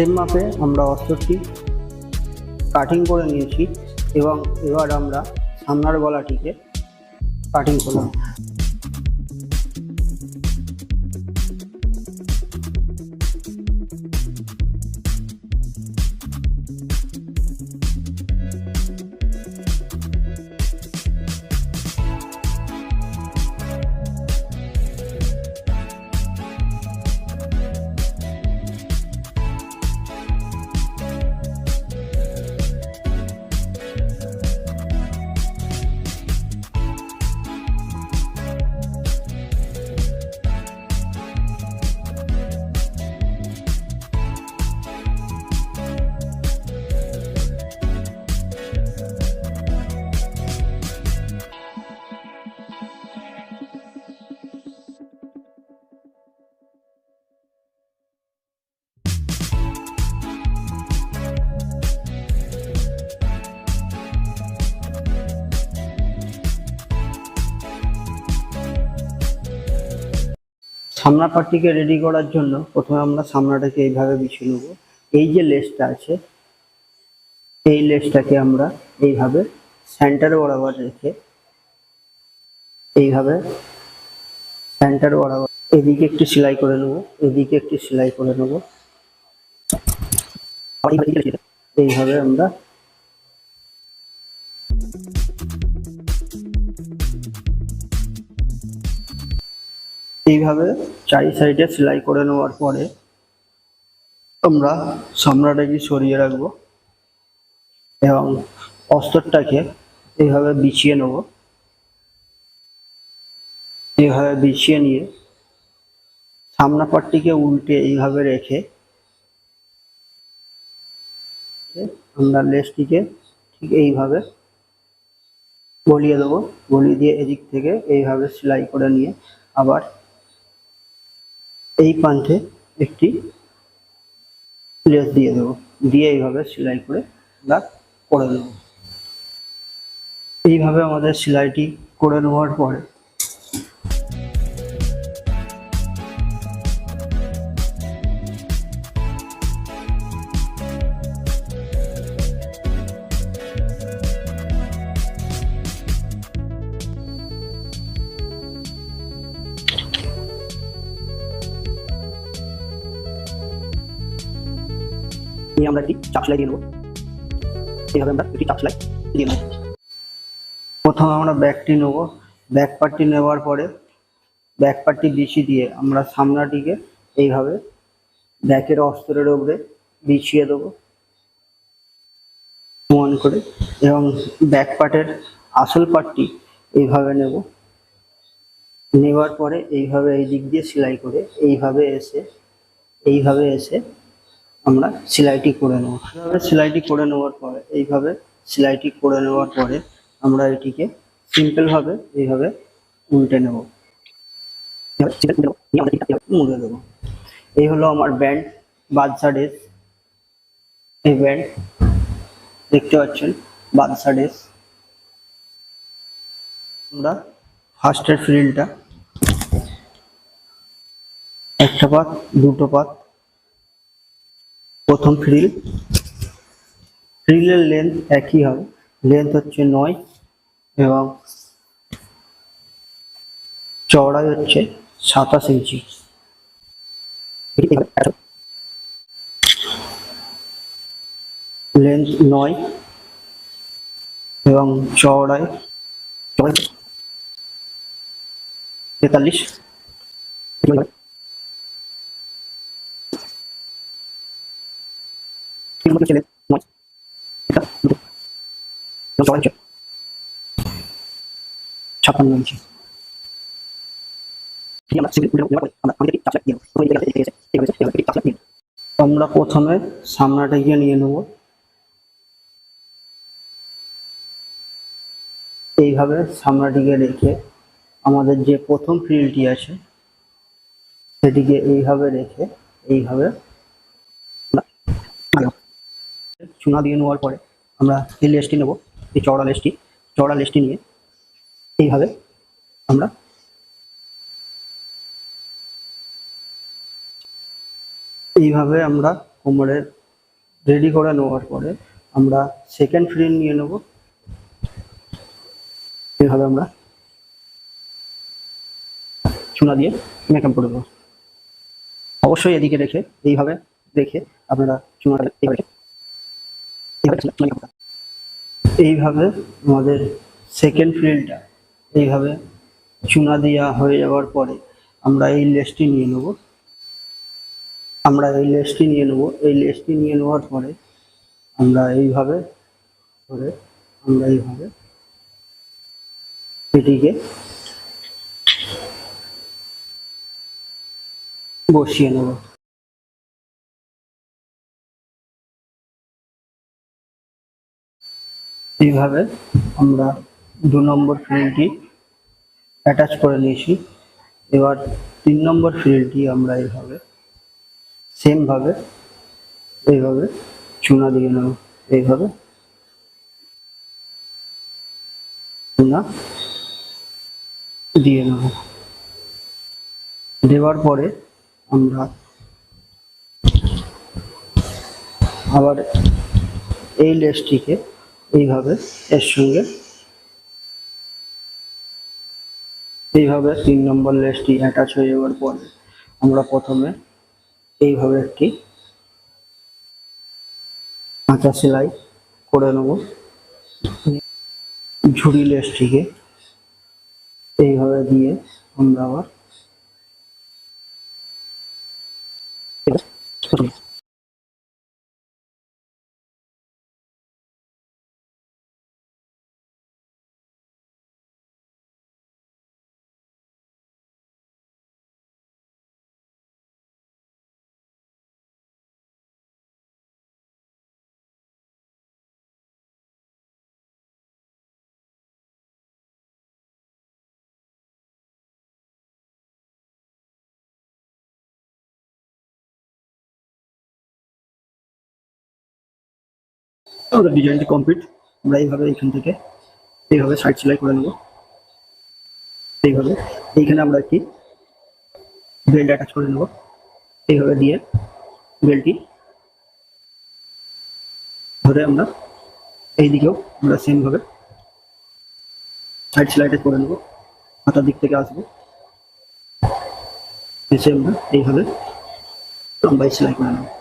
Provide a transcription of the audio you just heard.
Same মাপে আমরা অস্ত্রটি cutting করে নিয়েছি এবং এবার আমরা সামনার গলাটিকে কাটিং করলাম। সামনা পাটটিকে রেডি করার জন্য প্রথমে আমরা সামনাটাকে এইভাবে বিছিয়ে নেব। এই যে লেসটা আছে, এই লেসটাকে আমরা এইভাবে সেন্টার বরাবর রেখে এইভাবে সেন্টার বরাবর এদিকে একটু সেলাই করে নেব, এদিকে একটু সেলাই করে নেব। এইভাবে আমরা এইভাবে চারি সাইডে সেলাই করে নেওয়ার পরে আমরা সামনাটাকে সরিয়ে রাখব এবং অস্তরটাকে এইভাবে বিছিয়ে নেব। এইভাবে বিছিয়ে নিয়ে সামনা পাটটিকে উল্টে এইভাবে রেখে আমরা লেসটিকে ঠিক এইভাবে গলিয়ে দেবো। গলিয়ে দিয়ে এদিক থেকে এইভাবে সেলাই করে নিয়ে আবার এই প্রান্তে একটি লেস দিয়ে দেবো। দিয়ে এইভাবে সেলাই করে আমরা করে দেবো। এইভাবে আমাদের সেলাইটি করে নেওয়ার পরে নিয়ে আমরা একটি চাপ দিয়ে নেব। এইভাবে আমরা একটি চাপ দিয়ে নেব। প্রথমে আমরা ব্যাকটি নেব। ব্যাক পার্টটি নেওয়ার পরে ব্যাক পার্টটি বিছিয়ে দিয়ে আমরা সামনাটিকে এইভাবে ব্যাকের অস্তরের উপরে বিছিয়ে দেবো। সমান করে এবং ব্যাক পার্টের আসল পার্টটি এইভাবে নেব। নেওয়ার পরে এইভাবে এই দিক দিয়ে সেলাই করে এইভাবে এসে এইভাবে এসে আমরা সেলাইটি করে নেব। এইভাবে সেলাইটি করে নেওয়ার পরে, এইভাবে সেলাইটি করে নেওয়ার পরে আমরা এটিকে সিম্পল ভাবে এইভাবে উল্টে নেব। মুড়ে দেবো। এই হলো আমার ব্যান্ড বাদশা ড্রেস এই ব্যান্ড দেখতে পাচ্ছেন বাদশা ড্রেস আমরা ফার্স্টের ফ্রিলটা একটা পাত, দুটো পাত প্রথম ফ্রিল ফ্রিলের লেন্থ একই হবে। লেন্থ হচ্ছে নয় এবং চওড়াই হচ্ছে সাতাশ ইঞ্চি। লেন্থ নয় এবং চওড়ায় তেতাল্লিশ তিন মতো ছেলে নয় এটা দুটো এবং চওড়া হচ্ছে ছাপ্পান্ন ইঞ্চি ঠিক আমরা সিভিল উল্টে নেওয়ার পরে আমরা আমাদের চাপ দিয়ে দেবো তো এই জায়গাতে এসে এভাবে এসে এভাবে চাপ দিয়ে আমরা প্রথমে সামনাটাকে নিয়ে নেব। এইভাবে সামনাটিকে রেখে আমাদের যে প্রথম ফিল্ডটি আছে, সেটিকে এইভাবে রেখে এইভাবে আমরা চুনা দিয়ে নেওয়ার পরে আমরা এই লেসটি নেব, এই চওড়া লেসটি চওড়া লেসটি নিয়ে এইভাবে আমরা এইভাবে আমরা কোমরে রেডি করে নেওয়ার পরে আমরা সেকেন্ড ফ্রিল নিয়ে নেব। এইভাবে আমরা চুনা দিয়ে মেকআপ করে দেবো অবশ্যই এদিকে রেখে, এইভাবে দেখে আপনারা চুনাটা এইভাবে এইভাবে আমাদের সেকেন্ড ফিল্ডটা এইভাবে চুনা দেওয়া হয়ে যাওয়ার পরে আমরা এই লেসটি নিয়ে নেব। আমরা এই লেসটি নিয়ে নেব। এই লেসটি নিয়ে নেওয়ার পরে আমরা এইভাবে করে আমরা এইভাবে এটিকে বসিয়ে নেব। এইভাবে আমরা দু নম্বর ফিল্ডটি অ্যাটাচ করে নিয়েছি। এবার তিন নম্বর ফিল্ডটি আমরা এইভাবে সেমভাবে এইভাবে চুনা দিয়ে নেব। এইভাবে চুনা দিয়ে নেব। দেওয়ার পরে আমরা আবার এই লেসটিকে এইভাবে এর সঙ্গে। এইভাবে তিন নম্বর লেসটি অ্যাটাচ হয়ে যাওয়ার পরে আমরা প্রথমে এইভাবে একটি কাঁচা সেলাই করে নেব। ঝুড়ি লেসটিকে এইভাবে দিয়ে আমরা আবার আমাদের ডিজাইনটি কমপ্লিট আমরা এইভাবে এইখান থেকে এইভাবে সাইড সেলাই করে নেব। এইভাবে, এইখানে আমরা একটি বেল্ট অ্যাটাচ করে নেব। এইভাবে দিয়ে বেল্টটি ধরে আমরা এই দিকেও আমরা সেমভাবে সাইড সেলাইটা করে নেব মাথার দিক থেকে আসব। এসে আমরা এইভাবে লম্বাই সেলাই করে নেব।